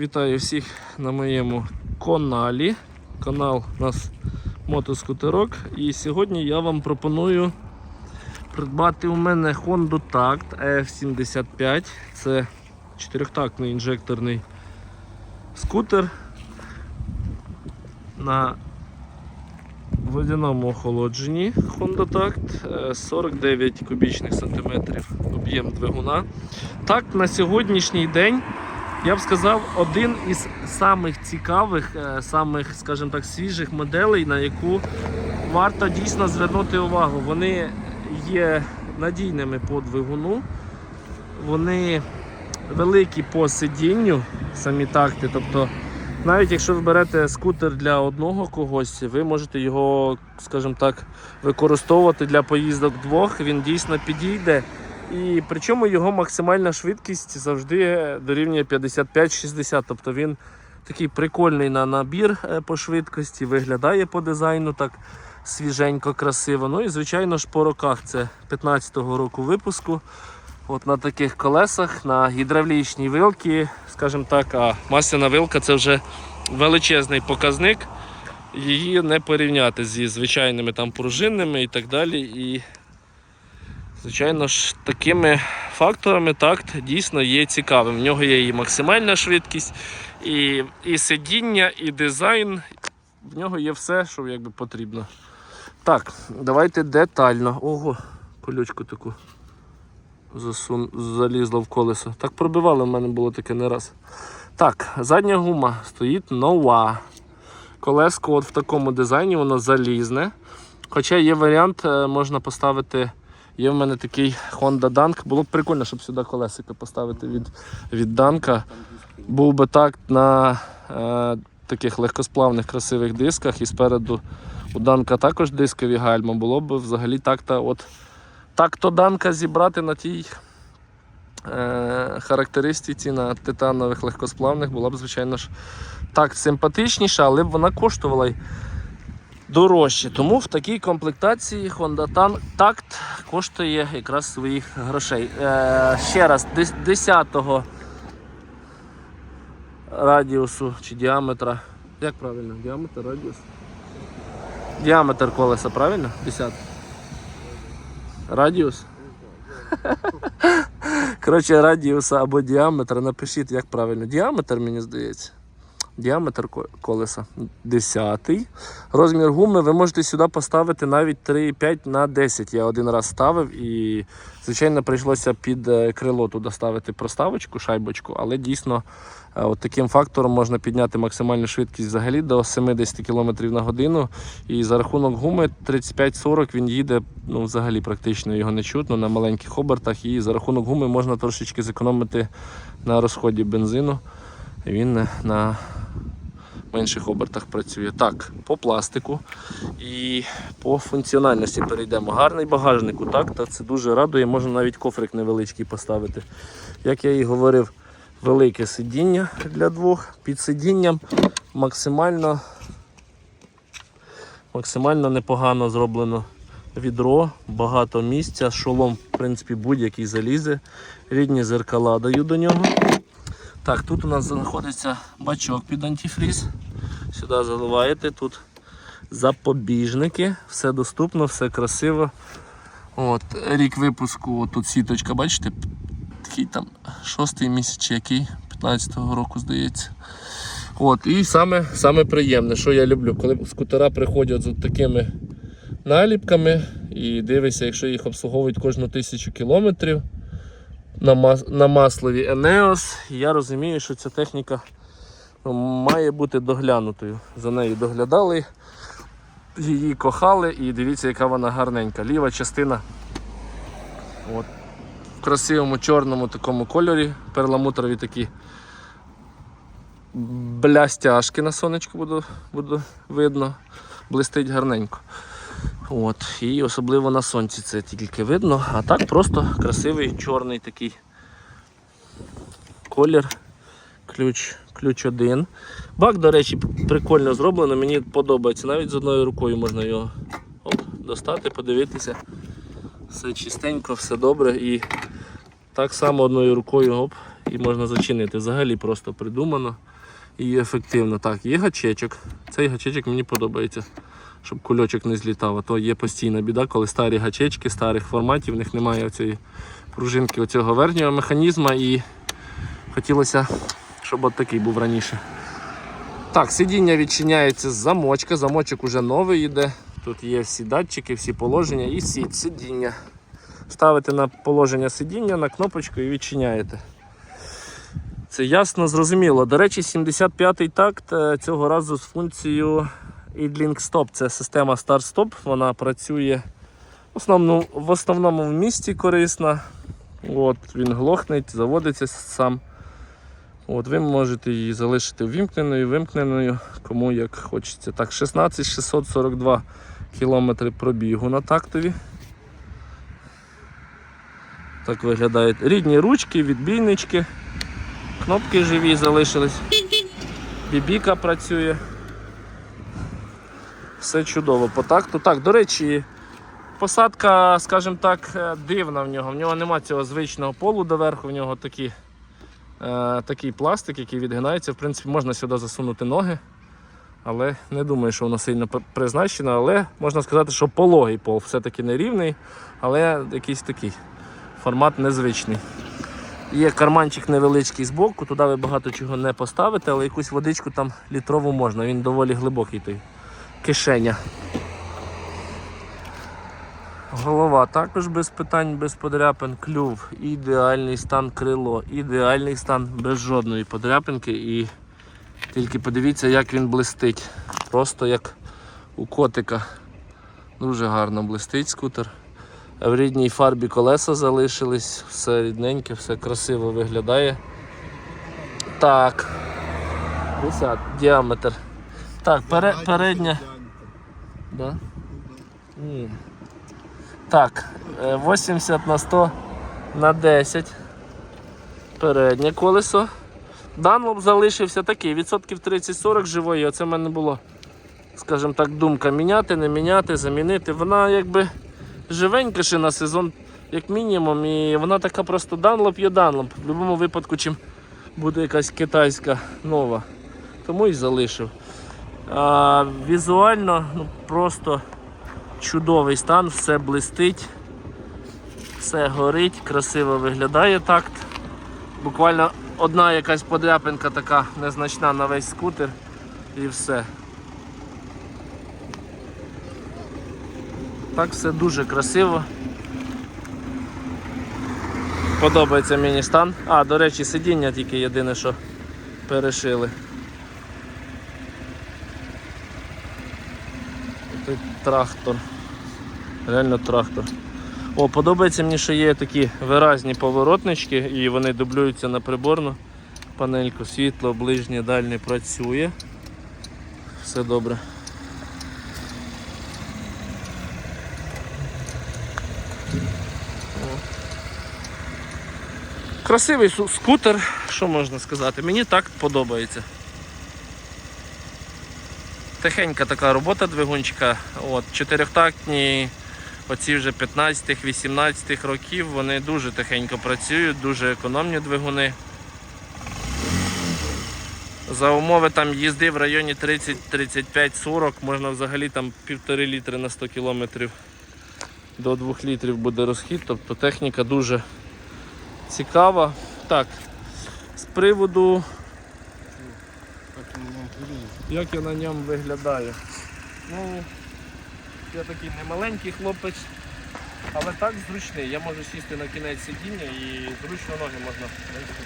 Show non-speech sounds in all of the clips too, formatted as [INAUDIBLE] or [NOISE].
Вітаю всіх на моєму каналі. Канал у нас мотоскутерок. І сьогодні я вам пропоную придбати у мене Honda Tact F75. Це чотирьохтактний інжекторний скутер на водяному охолодженні Honda Tact е, 49 кубічних сантиметрів об'єм двигуна. Так, на сьогоднішній день я б сказав, один із самих цікавих, е, самих, скажімо так, свіжих моделей, на яку варто дійсно звернути увагу. Вони є надійними по двигуну, вони великі по сидінню, самі такти. Тобто, навіть якщо ви берете скутер для одного когось, ви можете його, скажімо так, використовувати для поїздок двох. Він дійсно підійде. І причому його максимальна швидкість завжди дорівнює 55-60. Тобто він такий прикольний на набір е, по швидкості, виглядає по дизайну так свіженько, красиво. Ну і звичайно ж по роках це 15-го року випуску. От на таких колесах, на гідравлічній вилці, скажімо так, а масляна вилка це вже величезний показник. Її не порівняти зі звичайними там пружинними і так далі. І Звичайно ж, такими факторами такт дійсно є цікавим. В нього є і максимальна швидкість, і, і сидіння, і дизайн. В нього є все, що якби потрібно. Так, давайте детально. Ого, колючку таку засун... залізла в колесо. Так пробивало в мене було таке не раз. Так, задня гума стоїть нова. Колеско от в такому дизайні, воно залізне. Хоча є варіант, е, можна поставити. Є в мене такий Honda Dunk. Було б прикольно, щоб сюди колесико поставити від, від Данка. Був би так на е, таких легкосплавних красивих дисках і спереду у Данка також дискові гальма. Було б взагалі так-то от так-то Данка зібрати на тій е, характеристиці на титанових легкосплавних була б, звичайно ж, так симпатичніша, але б вона коштувала дорожче. Тому в такій комплектації Honda Tact коштує якраз своїх грошей. Е, ще раз, 10-го радіусу чи діаметра. Як правильно? Діаметр, радіус? Діаметр колеса, правильно? 10. Радіус? [LAUGHS] Коротше, радіуса або діаметра. Напишіть, як правильно. Діаметр, мені здається. Діаметр колеса 10. Розмір гуми ви можете сюди поставити навіть 3,5 на 10. Я один раз ставив і, звичайно, прийшлося під е, крило туди ставити проставочку, шайбочку, але дійсно е, от таким фактором можна підняти максимальну швидкість взагалі до 70 км на годину. І за рахунок гуми 35-40 він їде ну, взагалі практично його не чутно на маленьких обертах. І за рахунок гуми можна трошечки зекономити на розході бензину. Він на менших обертах працює. Так, по пластику і по функціональності перейдемо. Гарний багажник у такта, це дуже радує, можна навіть кофрик невеличкий поставити. Як я і говорив, велике сидіння для двох. Під сидінням максимально, максимально непогано зроблено відро, багато місця, шолом, в принципі, будь-який залізе. Рідні зеркала даю до нього. Так, тут у нас знаходиться бачок під антифріз. Сюди заливаєте, тут запобіжники, все доступно, все красиво. От, Рік випуску, от тут сіточка, бачите, такий там шостий місяць який, 15-го року, здається. От, І саме, саме приємне, що я люблю, коли скутера приходять з такими наліпками і дивишся, якщо їх обслуговують кожну тисячу кілометрів на, мас... на маслові Енеос. Я розумію, що ця техніка ну, має бути доглянутою. За нею доглядали, її кохали і дивіться, яка вона гарненька. Ліва частина от, в красивому чорному такому кольорі, перламутрові такі блястяшки на сонечку буде, буде видно, блистить гарненько. От, і особливо на сонці це тільки видно, а так просто красивий чорний такий колір. Ключ, ключ один. Бак, до речі, прикольно зроблено, мені подобається. Навіть з одною рукою можна його оп, достати, подивитися. Все чистенько, все добре. І так само одною рукою оп, і можна зачинити. Взагалі просто придумано і ефективно. Так, є гачечок. Цей гачечок мені подобається, щоб кульочок не злітав. А то є постійна біда, коли старі гачечки старих форматів, в них немає цієї пружинки оцього верхнього механізму і хотілося, щоб от такий був раніше. Так, сидіння відчиняється з замочка. Замочок уже новий йде. Тут є всі датчики, всі положення і сіть сидіння. Ставите на положення сидіння на кнопочку і відчиняєте. Це ясно, зрозуміло. До речі, 75-й такт е, цього разу з функцією Idling Stop. Це система Start-Stop. Вона працює в основному, в основному в місті корисна. От, він глохнеть, заводиться сам. От, ви можете її залишити ввімкненою, вимкненою, кому як хочеться. Так, 16 642 кілометри пробігу на тактові. Так виглядають рідні ручки, відбійнички, кнопки живі залишились. Бібіка працює. Все чудово по такту. Так, до речі, посадка, скажімо так, е, дивна в нього. В нього немає цього звичного полу доверху, в нього такі, е, такий пластик, який відгинається. В принципі, можна сюди засунути ноги. Але не думаю, що воно сильно призначено. Але можна сказати, що пологий пол все-таки не рівний, але якийсь такий формат незвичний. Є карманчик невеличкий збоку, туди ви багато чого не поставите, але якусь водичку там літрову можна, він доволі глибокий той кишеня. Голова також без питань, без подряпин, клюв, ідеальний стан крило, ідеальний стан без жодної подряпинки і тільки подивіться, як він блистить. Просто як у котика. Дуже гарно блистить скутер. В рідній фарбі колеса залишились, все рідненьке, все красиво виглядає. Так. 50 діаметр. Так, пере, передня. Да? Ні. Так, е, 80 на 100 на 10. Переднє колесо. Данлоп залишився такий, відсотків 30-40 живої. Оце в мене було, скажімо так, думка міняти, не міняти, замінити. Вона якби живенька ще на сезон, як мінімум, і вона така просто данлоп є данлоп. В будь-якому випадку, чим буде якась китайська нова. Тому і залишив. Візуально ну, просто чудовий стан, все блистить, все горить, красиво виглядає такт. Буквально одна якась подряпинка така незначна на весь скутер і все. Так все дуже красиво. Подобається мені стан. А, до речі, сидіння тільки єдине, що перешили. Тут трактор. Реально трактор. О, подобається мені, що є такі виразні поворотнички і вони дублюються на приборну панельку. Світло, ближнє, дальнє працює. Все добре. Красивий скутер, що можна сказати. Мені так подобається. Тихенька така робота двигунчика. От, чотирьохтактні, оці вже 15-18 років, вони дуже тихенько працюють, дуже економні двигуни. За умови там їзди в районі 30-35-40, можна взагалі там півтори літри на 100 кілометрів до 2 літрів буде розхід, тобто техніка дуже цікава. Так, з приводу як я на ньому виглядаю. Ну, я такий немаленький хлопець, але так зручний. Я можу сісти на кінець сидіння і зручно ноги можна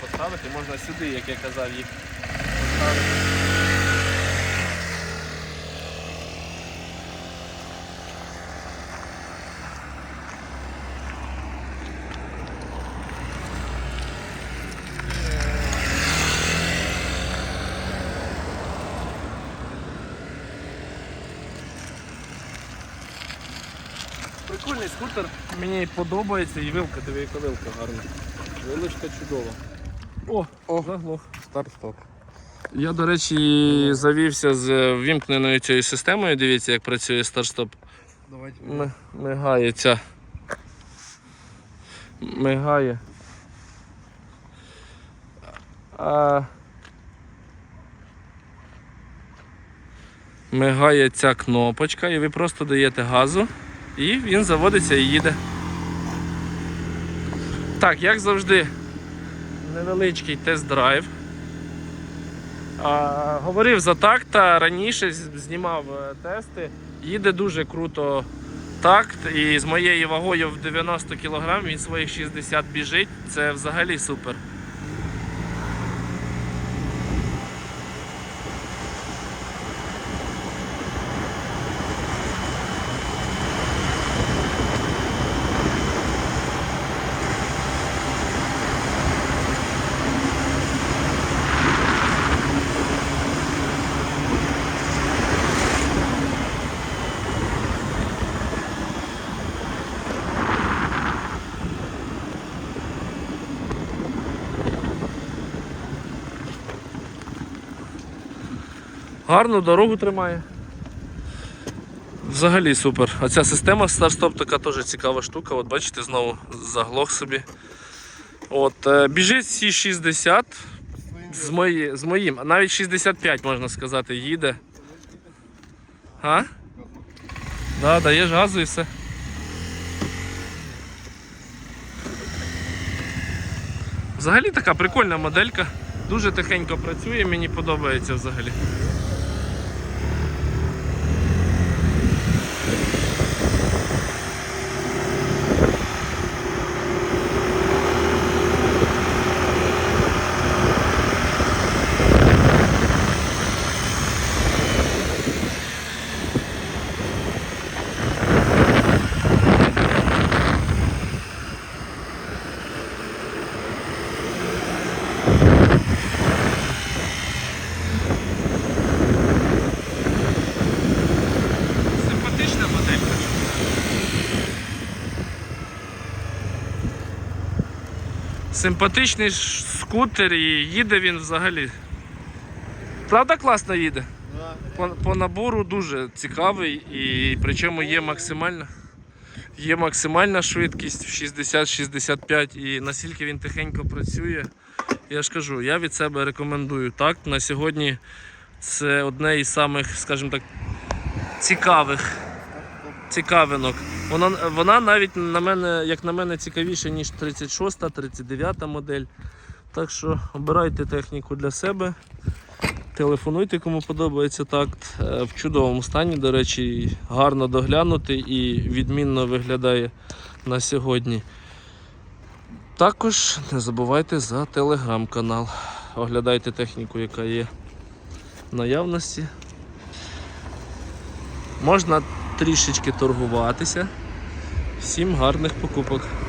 поставити. Можна сюди, як я казав, їх поставити. Прикольний скутер, мені подобається і вилка, диви, яка вилка гарна. Вилочка чудова. О, О. заглох. Старт-стоп. Я, до речі, завівся з вімкненою цією системою. Дивіться, як працює старт-стоп. Давайте. Ми- Мигає ця. Мигає. е, мигає ця кнопочка, і ви просто даєте газу, і він заводиться і їде. Так, як завжди, невеличкий тест-драйв. Говорив за такта, раніше знімав е, тести. Їде дуже круто такт, і з моєю вагою в 90 кг він своїх 60 біжить. Це взагалі супер. Гарну дорогу тримає. Взагалі супер. А ця система старт-стоп така теж цікава штука. От бачите, знову заглох собі. От, е, біжить всі 60 з, мої, з моїм, а навіть 65 можна сказати, їде. А? Да, даєш газу і все. Взагалі така прикольна моделька. Дуже тихенько працює, мені подобається взагалі. Симпатична моделька. Симпатичний скутер і їде він взагалі. Правда класно їде? По, по набору дуже цікавий і причому є максимальна. Є максимальна швидкість в 60-65 і наскільки він тихенько працює. Я ж кажу, я від себе рекомендую так. На сьогодні це одне із самих, скажімо так, цікавих цікавинок. Вона, вона навіть на мене, як на мене, цікавіша, ніж 36, 39 модель. Так що обирайте техніку для себе. Телефонуйте, кому подобається такт. Е, В чудовому стані, до речі, гарно доглянутий і відмінно виглядає на сьогодні. Також не забувайте за телеграм-канал. Оглядайте техніку, яка є в наявності. Можна трішечки торгуватися. Всім гарних покупок.